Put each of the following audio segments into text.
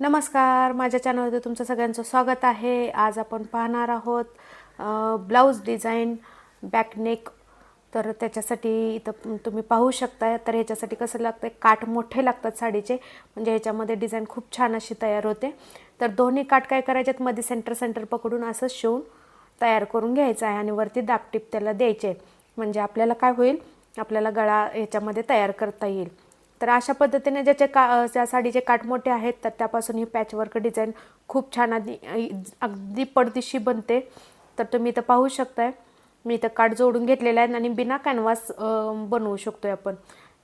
नमस्कार माझ्या चॅनलमध्ये तुमचं सगळ्यांचं स्वागत आहे. आज आपण पाहणार आहोत ब्लाऊज डिझाईन बॅकनेक तर त्याच्यासाठी इथं तुम्ही पाहू शकता तर ह्याच्यासाठी कसं लागतं काठ मोठे लागतात साडीचे. म्हणजे ह्याच्यामध्ये डिझाईन खूप छान अशी तयार होते. तर दोन्ही काठ काय करायच्यात मध्ये सेंटर सेंटर पकडून असं शिवून तयार करून घ्यायचं आहे आणि वरती दापटीप त्याला द्यायचे म्हणजे आपल्याला काय होईल आपल्याला गळा ह्याच्यामध्ये तयार करता येईल. तर अशा पद्धतीने ज्याचे का त्या साडीचे काठ मोठे आहेत तर त्यापासून ही पॅचवर्क डिझाईन खूप छान आधी अगदी पडदिशी बनते. तर तुम्ही इथं पाहू शकताय. मी इथं काठ जोडून घेतलेलं आहे आणि बिना कॅनव्हास बनवू शकतोय आपण.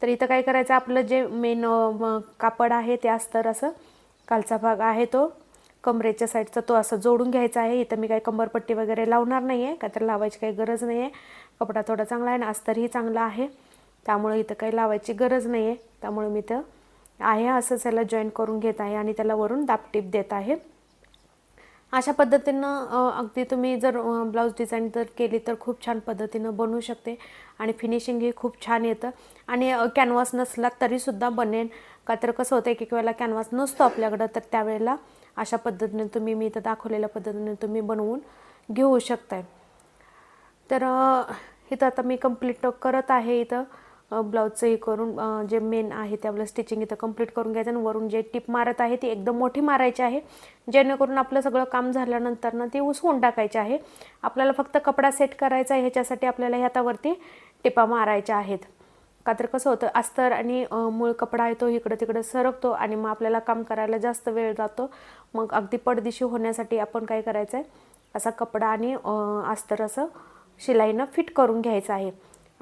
तर इथं काय करायचं आपलं जे मेन कापड आहे ते अस्तर असं कालचा भाग आहे तो. कमरेच्या साईडचा तो असं जोडून घ्यायचा आहे. इथं मी काही कंबरपट्टी वगैरे लावणार नाही आहे का तर लावायची काही गरज नाही आहे कपडा थोडा चांगला आहे आणि अस्तरही चांगला आहे. त्यामुळे इथं काही लावायची गरज नाही आहे त्यामुळे मी तर आहे असंच याला जॉईन करून घेत आहे आणि त्याला वरून दापटीप देत आहे. अशा पद्धतीनं अगदी तुम्ही जर ब्लाऊज डिझाईन जर केली तर खूप छान पद्धतीनं बनवू शकते. आणि फिनिशिंग हे खूप छान येतं. आणि कॅनव्हास नसला तरीसुद्धा बनेन का तर कसं होतं एक एक वेळेला कॅनव्हास नसतो आपल्याकडं तर त्यावेळेला अशा पद्धतीने तुम्ही मी इथं दाखवलेल्या पद्धतीने तुम्ही बनवून घेऊ शकताय. तर इथं आता मी कंप्लीट करत आहे इथं. ब्लाऊजचं हे करून जे मेन आहे ते आपलं स्टिचिंग इथं कंप्लीट करून घ्यायचं आणि वरून जे टिप मारत आहे ती एकदम मोठी मारायची आहे. जेणेकरून आपलं सगळं काम झाल्यानंतर ना ती उसवून टाकायची आहे. आपल्याला फक्त कपडा सेट करायचा आहे ह्याच्यासाठी आपल्याला ह्यातावरती टिपा मारायच्या आहेत. का तर कसं होतं अस्तर आणि मूळ कपडा आहे तो इकडं तिकडं सरकतो आणि मग आपल्याला काम करायला जास्त वेळ जातो. मग अगदी पडदिशी होण्यासाठी आपण काय करायचं आहे असा कपडा आणि अस्तर असं शिलाईनं फिट करून घ्यायचं आहे.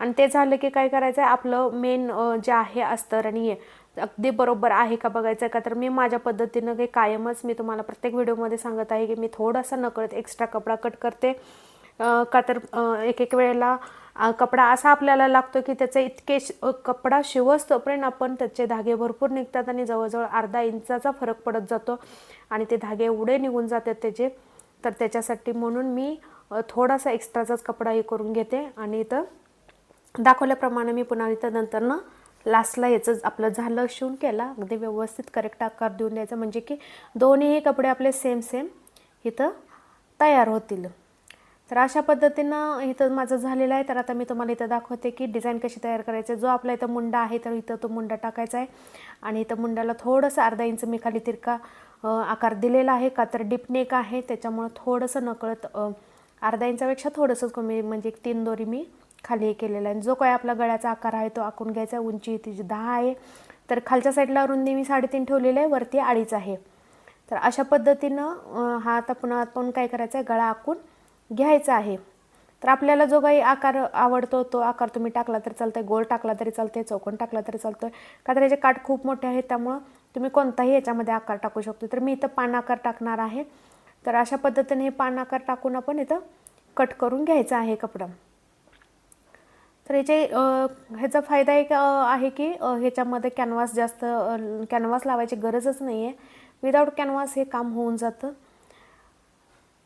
आणि ते झालं की काय करायचं आहे आपलं मेन जे आहे अस्तर आणि हे अगदी बरोबर आहे का बघायचं आहे का? तर मी माझ्या पद्धतीनं काही कायमच मी तुम्हाला प्रत्येक व्हिडिओमध्ये सांगत आहे की मी थोडासा नकळत एक्स्ट्रा कपडा कट करते. का तर एक एक वेळेला कपडा असा आपल्याला लागतो की त्याचे इतके कपडा शिवस्तोपर्यंत आपण त्याचे धागे भरपूर निघतात आणि जवळजवळ अर्धा इंचाचा फरक पडत जातो आणि ते धागे एवढे निघून जातात त्याचे. तर त्याच्यासाठी म्हणून मी थोडासा एक्स्ट्राचाच कपडा हे करून घेते आणि इथं दाखवल्याप्रमाणे मी पुन्हा इथं नंतर ना लास्टला याचं आपलं झालं शिवून केला. अगदी व्यवस्थित करेक्ट आकार देऊन द्यायचा. म्हणजे की दोन्हीही कपडे आपले सेम सेम इथं तयार होतील. तर अशा पद्धतीनं इथं माझं झालेलं आहे. तर आता मी तुम्हाला इथं दाखवते की डिझाईन कशी तयार करायची. जो आपला इथं मुंडा आहे तर इथं तो मुंडा टाकायचा आहे. आणि इथं मुंड्याला थोडंसं अर्धा इंच मी खाली तिरका आकार दिलेला आहे. का तर डिपनेक आहे. त्याच्यामुळं थोडंसं नकळत अर्धा इंचापेक्षा थोडंसं कमी म्हणजे तीन दोरी मी खाली हे केलेला आहे. जो काय आपला गळ्याचा आकार आहे तो आखून घ्यायचा उंची तिची दहा आहे. तर खालच्या साईडला रुंदी मी साडेतीन ठेवलेलं आहे. वरती अडीच आहे. तर अशा पद्धतीनं हा आता पुन्हा आपण काय करायचं आहे? गळा आखून घ्यायचा आहे. तर आपल्याला जो काही आकार आवडतो तो आकार तुम्ही टाकला तरी चालतंय. गोल टाकला तरी चालतंय. चौकोन टाकला तरी चालतोय. का तर याचे काठ खूप मोठे आहेत त्यामुळं तुम्ही कोणताही याच्यामध्ये आकार टाकू शकतो. तर मी इथं पान आकार टाकणार आहे. तर अशा पद्धतीने हे पान आकार टाकून आपण इथं कट करून घ्यायचा आहे कपडा. तर याचे ह्याचा फायदा एक आहे की ह्याच्यामध्ये कॅनव्हास जास्त कॅनव्हास लावायची गरजच नाही आहे विदाऊट कॅनव्हास हे काम होऊन जातं.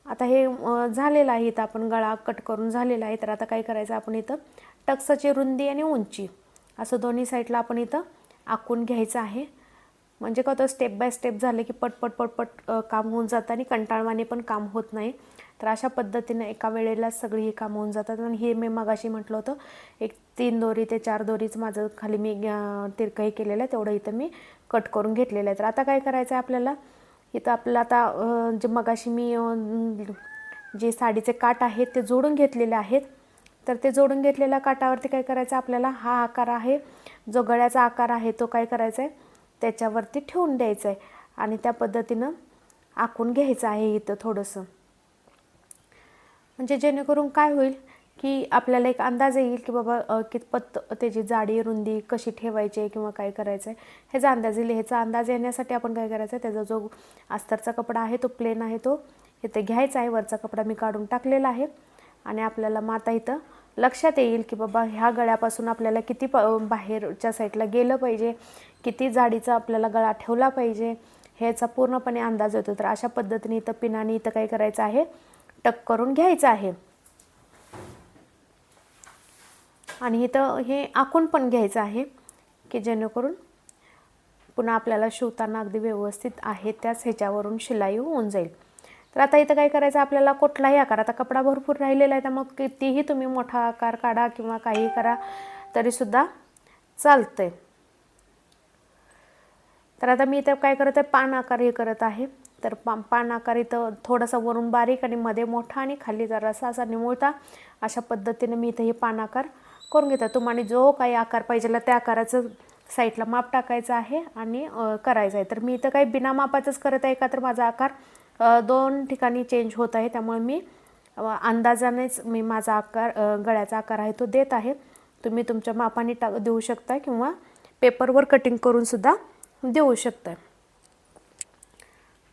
आता हे झालेलं आहे इथं आपण गळा कट करून झालेला आहे. तर आता काय करायचं आपण इथं टक्साची रुंदी आणि उंची असं दोन्ही साईडला आपण इथं आखून घ्यायचं आहे. म्हणजे का तर स्टेप बाय स्टेप झालं की पटपट पटपट काम होऊन जातं आणि कंटाळवाने पण काम होत नाही. तर अशा पद्धतीनं एका वेळेला सगळी ही कामं होऊन जातात. आणि हे मी मगाशी म्हटलं होतं एक तीन दोरी ते चार दोरीच माझं खाली मी तिरकंही केलेलं आहे तेवढं इथं मी कट करून घेतलेलं आहे. तर आता काय करायचं आहे आपल्याला? इथं आपलं आता जे मगाशी मी जे साडीचे काठ आहेत ते जोडून घेतलेले आहेत. तर ते जोडून घेतलेल्या काठावरती काय करायचं आपल्याला? हा आकार आहे जो गळ्याचा आकार आहे तो काय करायचा आहे त्याच्यावरती ठेवून द्यायचं आहे आणि त्या पद्धतीनं आखून घ्यायचं आहे इथं थोडंसं. म्हणजे जेणेकरून काय होईल की आपल्याला एक अंदाज येईल की बाबा कितपत त्याची जाडी रुंदी कशी ठेवायची आहे किंवा काय करायचं आहे ह्याचा अंदाज येईल. ह्याचा अंदाज येण्यासाठी आपण काय करायचं आहे त्याचा जो अस्तरचा कपडा आहे तो प्लेन आहे तो इथे घ्यायचा आहे. वरचा कपडा मी काढून टाकलेला आहे. आणि आपल्याला माता इथं लक्षात येईल की बाबा ह्या गळ्यापासून आपल्याला किती प बाहेरच्या साईडला गेलं पाहिजे किती जाडीचा आपल्याला गळा ठेवला पाहिजे ह्याचा पूर्णपणे अंदाज येतो. तर अशा पद्धतीने इथं पिनाने इथं काय करायचं आहे टक करून घ्यायचं आहे. आणि इथं हे आखून पण घ्यायचं आहे की जेणेकरून पुन्हा आपल्याला शिवताना अगदी व्यवस्थित आहे त्याच ह्याच्यावरून शिलाई होऊन जाईल. तर आता इथं काय करायचं? आपल्याला कुठलाही आकार आता कपडा भरपूर राहिलेला आहे तर मग कितीही तुम्ही मोठा आकार काढा किंवा काही करा तरीसुद्धा चालतंय. तर आता मी इथं काय करत आहे? पान आकार हे करत आहे. तर पा पान आकार इथं थोडासा वरून बारीक आणि मध्ये मोठा आणि खाली जरासा असा निमुळता अशा पद्धतीने मी इथं हे पान आकार करून घेतात तुम्हाला जो काही आकार पाहिजेला त्या आकाराचं साईडला माप टाकायचं आहे आणि करायचं आहे. तर मी इथं काही बिना मापाचंच करत आहे का तर माझा आकार दोन ठिकाणी चेंज होत आहे. त्यामुळे मी अंदाजानेच मी माझा आकार गळ्याचा आकार आहे तो देत आहे. तुम्ही तुमच्या मापाने टा देऊ शकता किंवा पेपरवर कटिंग करूनसुद्धा देऊ शकता.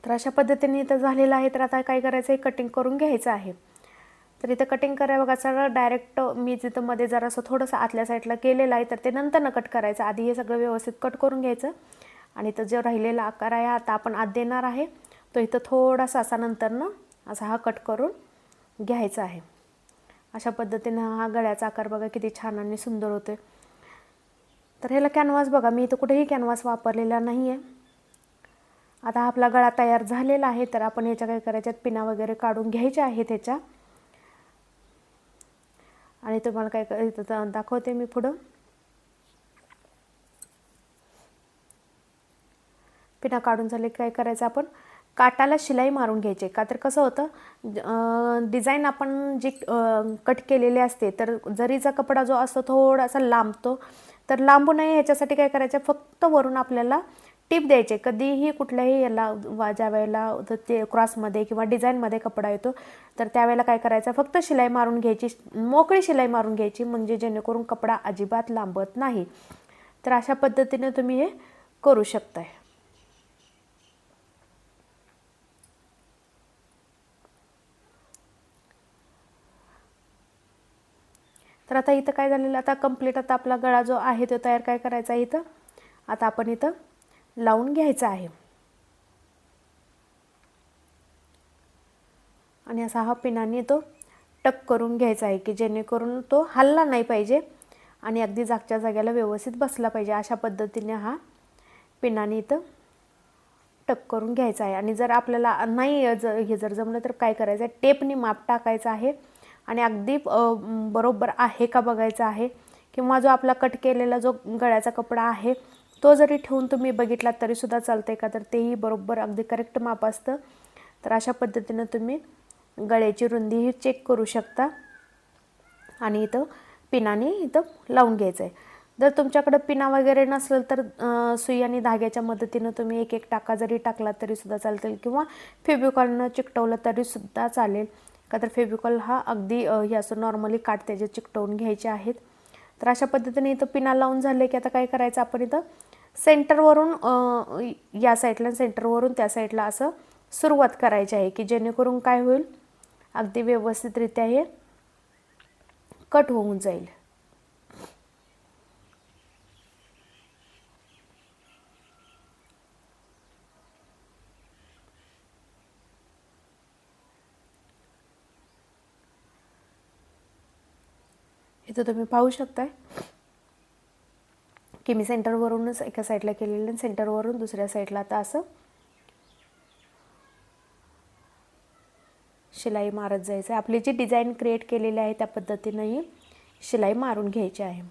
तर अशा पद्धतीने इथं झालेलं आहे. तर आता काय करायचं आहे कटिंग करून घ्यायचं आहे. तर इथं कटिंग करायला बघा सरळ डायरेक्ट मी जिथं मध्ये जरासं थोडंसं आतल्या साईडला केलेलं आहे तर ते नंतरनं कट करायचं. आधी हे सगळं व्यवस्थित कट करून घ्यायचं. आणि इथं जो राहिलेला आकार आहे आता आपण आत देणार आहे. तो इथं थोडासा असा नंतरनं असा हा कट करून घ्यायचा आहे. अशा पद्धतीनं हा गळ्याचा आकार बघा किती छान आणि सुंदर होतो तर ह्याला कॅनव्हास बघा. मी इथं कुठेही कॅनव्हास वापरलेला नाही आहे आता आपला गळा तयार झालेला आहे तर आपण ह्याच्या काय करायच्यात? पिना वगैरे काढून घ्यायच्या आहेत ह्याच्या. आणि तुम्हाला काय इथं दाखवते मी पुढं. पिना काढून झाले काय करायचं आपण? काटाला शिलाई मारून घ्यायचे. का तर कसं होतं डिझाईन आपण जी कट केलेली असते तर जरीचा कपडा जो असतो थोडासा लांबतो तर लांबू नये ह्याच्यासाठी काय करायचं? फक्त वरून आपल्याला टिप द्यायचे. कधीही कुठल्याही याला वा ज्या वेळेला ते क्रॉसमध्ये किंवा डिझाईनमध्ये कपडा येतो तर त्यावेळेला काय करायचं? फक्त शिलाई मारून घ्यायची मोकळी शिलाई मारून घ्यायची म्हणजे जेणेकरून कपडा अजिबात लांबत नाही. तर अशा पद्धतीने तुम्ही हे करू शकताय. तर आता इथं काय झालेलं? आता कंप्लीट आता आपला गळा जो आहे तो तयार काय करायचा इथं? आता आपण इथं लावून घ्यायचा आहे. आणि असा हा पिनाने तो टक करून घ्यायचा आहे की जेणेकरून तो हल्ला नाही पाहिजे आणि अगदी जागच्या जाग्याला व्यवस्थित बसला पाहिजे. अशा पद्धतीने हा पिनाने इथं टक करून घ्यायचा आहे. आणि जर आपल्याला नाही जर हे जर जमलं तर काय करायचं आहे? टेपने माप टाकायचं आहे. आणि अगदी बरोबर आहे का बघायचं आहे? किंवा जो आपला कट केलेला जो गळ्याचा कपडा आहे तो जरी ठेवून तुम्ही बघितलात तरीसुद्धा चालतं आहे का? तर तेही बरोबर अगदी करेक्ट माप असतं. तर अशा पद्धतीनं तुम्ही गळ्याची रुंदीही चेक करू शकता. आणि इथं पिनाने इथं लावून घ्यायचं आहे जर तुमच्याकडं पिना वगैरे नसेल तर सुई आणि धाग्याच्या मदतीनं तुम्ही एक एक टाका जरी टाकला तरीसुद्धा चालतील किंवा फेब्रिकॉलनं चिकटवलं तरीसुद्धा चालेल. का तर फेब्रिकॉल हा अगदी हे असं नॉर्मली काट त्याचे चिकटवून घ्यायचे आहेत. तर अशा पद्धतीने इथं पिना लावून झाले की आता काय करायचं? आपण इथं सेंटरवरून या साईडला सेंटरवरून त्या साईडला असं सुरुवात करायची आहे की जेणेकरून काय होईल? अगदी व्यवस्थितरित्या हे कट होऊन जाईल. इथं तुम्ही पाहू शकताय. की मी सेंटरवरूनच एका साईडला केलेलं आणि सेंटरवरून दुसऱ्या साईडला आता असं शिलाई मारत जायचं आहे. आपली जी डिझाईन क्रिएट केलेली आहे त्या पद्धतीनंही शिलाई मारून घ्यायची आहे.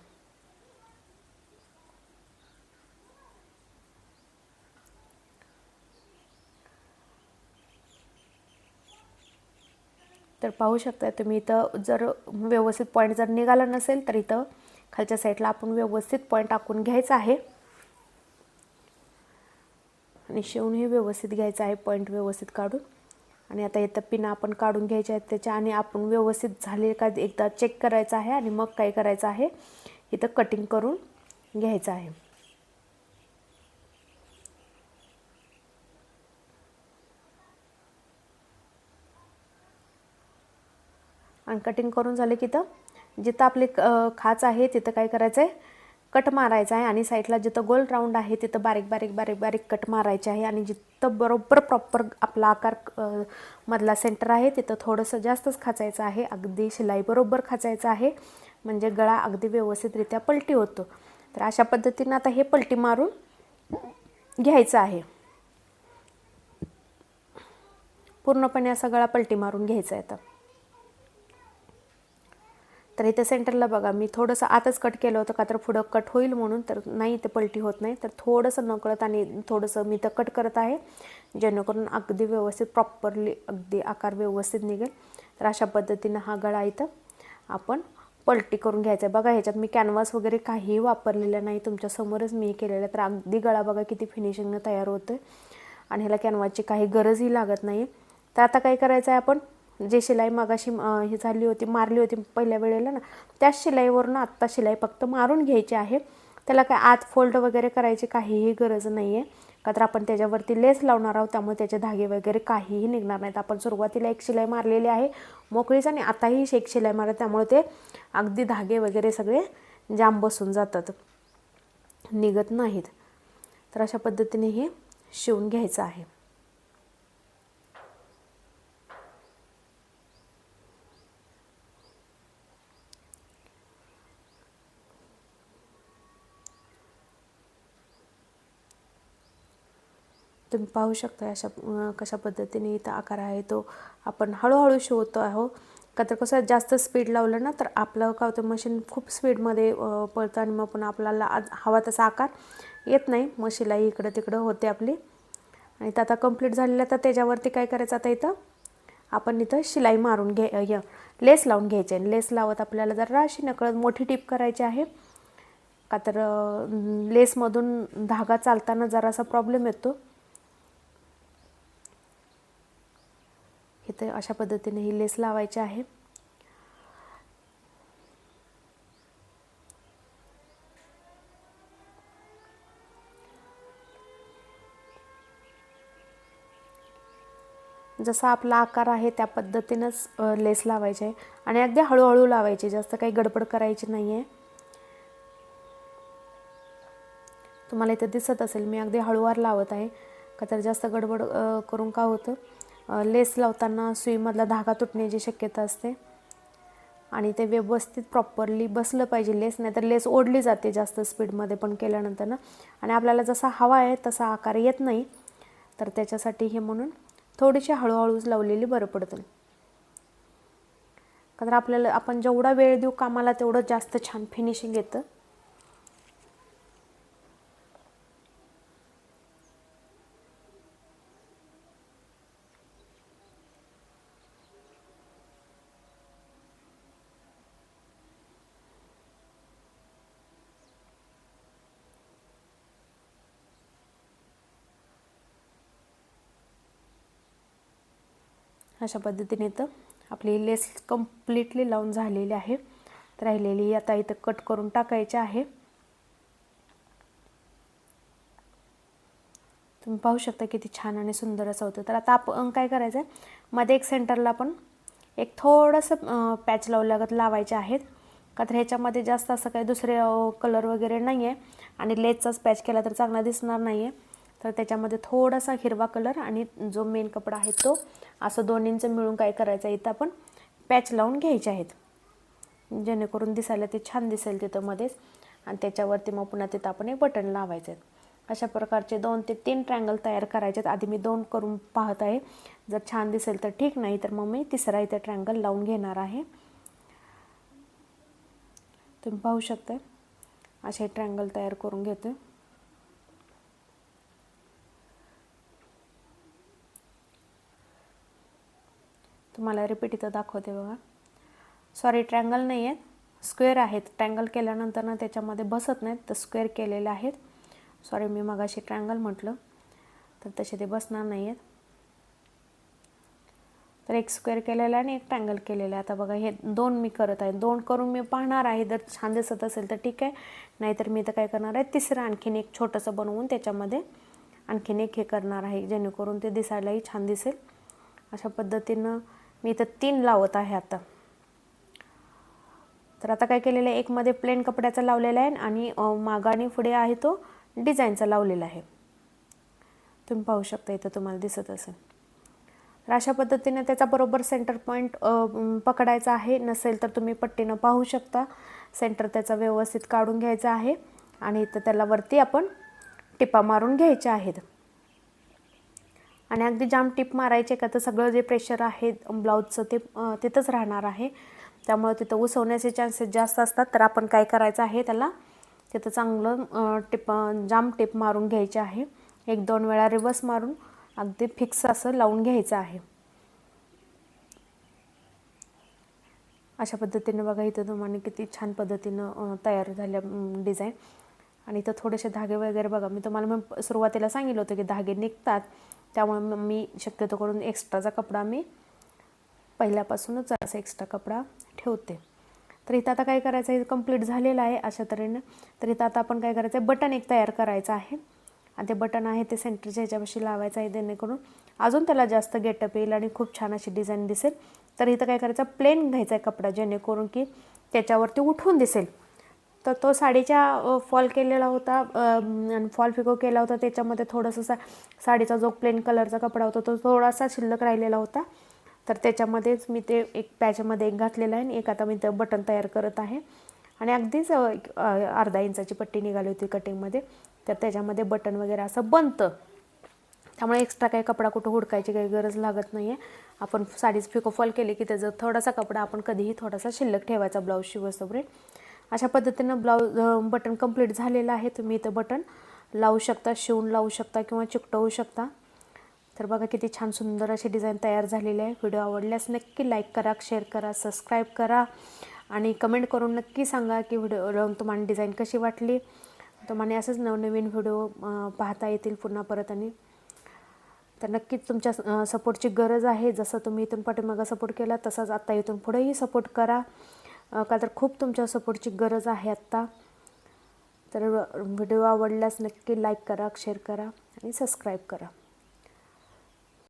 तर पाहू शकता तुम्ही इथं जर व्यवस्थित पॉईंट जर निघाला नसेल तर इथं खालच्या साईडला आपण व्यवस्थित पॉईंट टाकून घ्यायचा आहे. आणि शिवूनही व्यवस्थित घ्यायचं आहे पॉईंट व्यवस्थित काढून. आणि आता इथं पिना आपण काढून घ्यायच्या आहेत त्याच्या आणि आपण व्यवस्थित झाले का एकदा चेक करायचं आहे आणि मग काय करायचं आहे इथं कटिंग करून घ्यायचं आहे. आणि कटिंग करून झाले की तर जिथं आपली खाच आहे तिथं काय करायचं आहे कट मारायचा आहे आणि साईडला जिथं गोल राऊंड आहे तिथं बारीक बारीक बारीक बारीक कट मारायचे आहे आणि जिथं बरोबर प्रॉपर आपला आकार मधला सेंटर आहे तिथं थोडंसं जास्तच खाचायचं आहे. अगदी शिलाई बरोबर खाचायचं आहे. म्हणजे गळा अगदी व्यवस्थितरित्या पलटी होतो. तर अशा पद्धतीनं आता हे पलटी मारून घ्यायचं आहे. पूर्णपणे असा गळा पलटी मारून घ्यायचा आहे आता. तर इथे सेंटरला बघा मी थोडंसं आतच कट केलं होतं का तर पुढं कट होईल म्हणून तर नाही इथे पलटी होत नाही. तर थोडंसं नकळत आणि थोडंसं मी तर कट करत आहे जेणेकरून अगदी व्यवस्थित प्रॉपरली अगदी आकार व्यवस्थित निघेल. तर अशा पद्धतीनं हा गळा इथं आपण पलटी करून घ्यायचा आहे. बघा ह्याच्यात मी कॅनव्हास वगैरे काहीही वापरलेलं नाही तुमच्यासमोरच मी केलेलं आहे. तर अगदी गळा बघा किती फिनिशिंगनं तयार होतं आणि ह्याला कॅनव्हासची काही गरजही लागत नाही. तर आता काय करायचं आहे आपण? जे शिलाई मगाशी ही झाली होती मारली होती पहिल्या वेळेला ना त्याच शिलाईवरून आत्ता शिलाई फक्त मारून घ्यायची आहे. त्याला काय आत फोल्ड वगैरे करायची काहीही गरज नाही आहे का तर आपण त्याच्यावरती लेस लावणार आहोत त्यामुळे त्याचे धागे वगैरे काहीही निघणार नाहीत. आपण सुरुवातीला एक शिलाई मारलेली आहे मोकळीच आणि आताही एक शिलाई मारत त्यामुळे ते अगदी धागे वगैरे सगळे जाम बसून जातात. निघत नाहीत. तर अशा पद्धतीने हे शिवून घ्यायचं आहे. तुम्ही पाहू शकता अशा कशा पद्धतीने इथं आकार आहे तो. आपण हळूहळू शिवतो आहो. का तर कसं जास्त स्पीड लावलं ना तर आपलं का होतं मशीन खूप स्पीडमध्ये पळतं आणि मग पण आपल्याला आज हवा तसा आकार येत नाही. मग शिलाई इकडं तिकडं होते आपली. आणि तर आता कंप्लीट झालेलं तर त्याच्यावरती काय करायचं आता इथं? आपण इथं शिलाई मारून घे लेस लावून घ्यायचे. लेस लावत आपल्याला जरा अशी नकळत मोठी टिप करायची आहे. का तर लेसमधून धागा चालताना जरासा प्रॉब्लेम येतो. इथे अशा पद्धतीने ही लेस लावायची आहे. जसा आपला आकार आहे त्या पद्धतीनंच लेस लावायचे आहे. आणि अगदी हळूहळू लावायची जास्त काही गडबड करायची नाही आहे तुम्हाला इथं दिसत असेल मी अगदी हळूवार लावत आहे. का तर जास्त गडबड करून का होतं? लेस लावताना सुईमधला धागा तुटण्याची शक्यता असते. आणि ते व्यवस्थित प्रॉपरली बसलं पाहिजे लेस नाही तर लेस ओढली जाते जास्त स्पीडमध्ये पण केल्यानंतर ना. आणि आपल्याला जसा हवा आहे तसा आकार येत नाही तर त्याच्यासाठी हे म्हणून थोडीशी हळूहळूच लावलेली बरं पडतं. कारण आपल्याला आपण जेवढा वेळ देऊ कामाला तेवढं जास्त छान फिनिशिंग येतं. अशा पद्धतीने इथं आपली लेस कम्प्लिटली लावून झालेली आहे. तर राहिलेली आता इथं कट करून टाकायची आहे. तुम्ही पाहू शकता किती छान आणि सुंदर असं होतं. तर आता आपण काय करायचं आहे मध्ये एक सेंटरला आपण एक थोडंसं पॅच लावल्यागत लावायचे आहेत. का तर ह्याच्यामध्ये जास्त असं काही दुसरे कलर वगैरे नाही आहे आणि लेसचाच पॅच केला तर चांगला दिसणार नाही आहे तर त्याच्यामध्ये थोडासा हिरवा कलर आणि जो मेन कपडा आहे तो असं दोन्हींचं मिळून काय करायचं आहे इथं आपण पॅच लावून घ्यायचे आहेत. जेणेकरून दिसायला ते छान दिसेल तिथं मध्येच. आणि त्याच्यावरती मग पुन्हा तिथं आपण एक बटन लावायचे आहेत. अशा प्रकारचे दोन ते तीन ट्रँगल तयार करायचे आहेत. आधी मी दोन करून पाहत आहे. जर छान दिसेल तर ठीक नाही तर मग मी तिसरा इथे ट्रँगल लावून घेणार आहे. तुम्ही पाहू शकता असे ट्रँगल तयार करून घेतो तुम्हाला रिपीट इथं दाखवते बघा. सॉरी ट्रँगल नाही आहेत. स्क्वेअर आहेत. ट्रँगल केल्यानंतर ना त्याच्यामध्ये बसत नाहीत तर स्क्वेअर केलेले आहेत. सॉरी मी मगाशी ट्रँगल म्हटलं तर तसे ते बसणार नाही आहेत. तर एक स्क्वेअर केलेला आहे आणि एक ट्रँगल केलेलं आहे. आता बघा हे दोन मी करत आहे. दोन करून मी पाहणार आहे. जर छान दिसत असेल तर ठीक आहे. नाहीतर मी तर काय करणार आहे? तिसरं आणखीन एक छोटंसं बनवून त्याच्यामध्ये आणखीन एक हे करणार आहे जेणेकरून ते दिसायलाही छान दिसेल. अशा पद्धतीनं मी इथं तीन लावत आहे आता. तर आता काय केलेलं आहे? एकमध्ये प्लेन कपड्याचा लावलेला आहे आणि मागाने पुढे आहे तो डिझाईनचा लावलेला आहे. तुम्ही पाहू शकता इथं तुम्हाला दिसत असेल. तर अशा पद्धतीने त्याचा बरोबर सेंटर पॉईंट पकडायचा आहे. नसेल तर तुम्ही पट्टीनं पाहू शकता. सेंटर त्याचा व्यवस्थित काढून घ्यायचा आहे आणि इथं त्याला वरती आपण टिपा मारून घ्यायच्या आहेत. आणि अगदी जाम टिप मारायचे का तर सगळं जे प्रेशर आहे ब्लाऊजचं ते तिथंच राहणार आहे. त्यामुळे तिथं उसवण्याचे चान्सेस जास्त असतात. तर आपण काय करायचं आहे त्याला तिथं चांगलं टिप जाम टिप मारून घ्यायचे आहे. एक दोन वेळा रिवर्स मारून अगदी फिक्स असं लावून घ्यायचं आहे. अशा पद्धतीने बघा इथं तुम्हाला किती छान पद्धतीनं तयार झाल्या डिझाईन आणि इथं थोडेसे धागे वगैरे बघा. मी तुम्हाला मग सुरुवातीला सांगितलं होतं की धागे निघतात. त्यामुळे मग मी शक्यतो करून एक्स्ट्राचा कपडा मी पहिल्यापासूनच असा एक्स्ट्रा कपडा ठेवते. तर इथं आता काय करायचं आहे कंप्लीट झालेलं आहे अशा तऱ्हेनं. तर इथं आता आपण काय करायचं आहे बटन एक तयार करायचं आहे. आणि ते बटन आहे ते सेंटरच्या ह्याच्यापाशी लावायचं आहे जेणेकरून अजून त्याला जास्त गेटअप येईल आणि खूप छान अशी डिझाईन दिसेल. तर इथं काय करायचं? प्लेन घ्यायचा आहे कपडा जेणेकरून की त्याच्यावरती उठून दिसेल. तर तो साडीच्या फॉल केलेला होता फॉल फिको केला होता. त्याच्यामध्ये थोडंसं सा साडीचा जो प्लेन कलरचा कपडा होता तो थोडासा शिल्लक राहिलेला होता. तर त्याच्यामध्येच मी ते एक पॅचमध्ये एक घातलेला आहे आणि एक आता मी ते बटन तयार करत आहे. आणि अगदीच एक, अर्धा इंचाची पट्टी निघाली होती कटिंगमध्ये तर त्याच्यामध्ये बटन वगैरे असं बनतं. त्यामुळे एक्स्ट्रा काही कपडा कुठं हुडकायची काही गरज लागत नाही आहे आपण साडीच फिकोफॉल केली की त्याचा थोडासा कपडा आपण कधीही थोडासा शिल्लक ठेवायचा ब्लाऊज शिवसोबरे अशा पद्धतीनं ब्लाऊज बटन कंप्लीट झालेलं आहे. तुम्ही इथं बटन लावू शकता शिवून लावू शकता किंवा चिकटवू शकता. तर बघा किती छान सुंदर अशी डिझाईन तयार झालेली आहे. व्हिडिओ आवडल्यास नक्की लाईक करा शेअर करा सबस्क्राईब करा आणि कमेंट करून नक्की सांगा की व्हिडिओ तुम्हाला डिझाईन कशी वाटली. तुम्हाला असंच नवनवीन व्हिडिओ पाहता येतील पुन्हा परत आणि. तर नक्कीच तुमच्या सपोर्टची गरज आहे. जसं तुम्ही इथून पाठीमागा सपोर्ट केला तसाच आत्ता इथून पुढेही सपोर्ट करा. का तर खूप तुमच्या सपोर्टची गरज आहे आत्ता. तर व्हिडिओ आवडल्यास नक्की लाईक करा शेअर करा आणि सबस्क्राईब करा.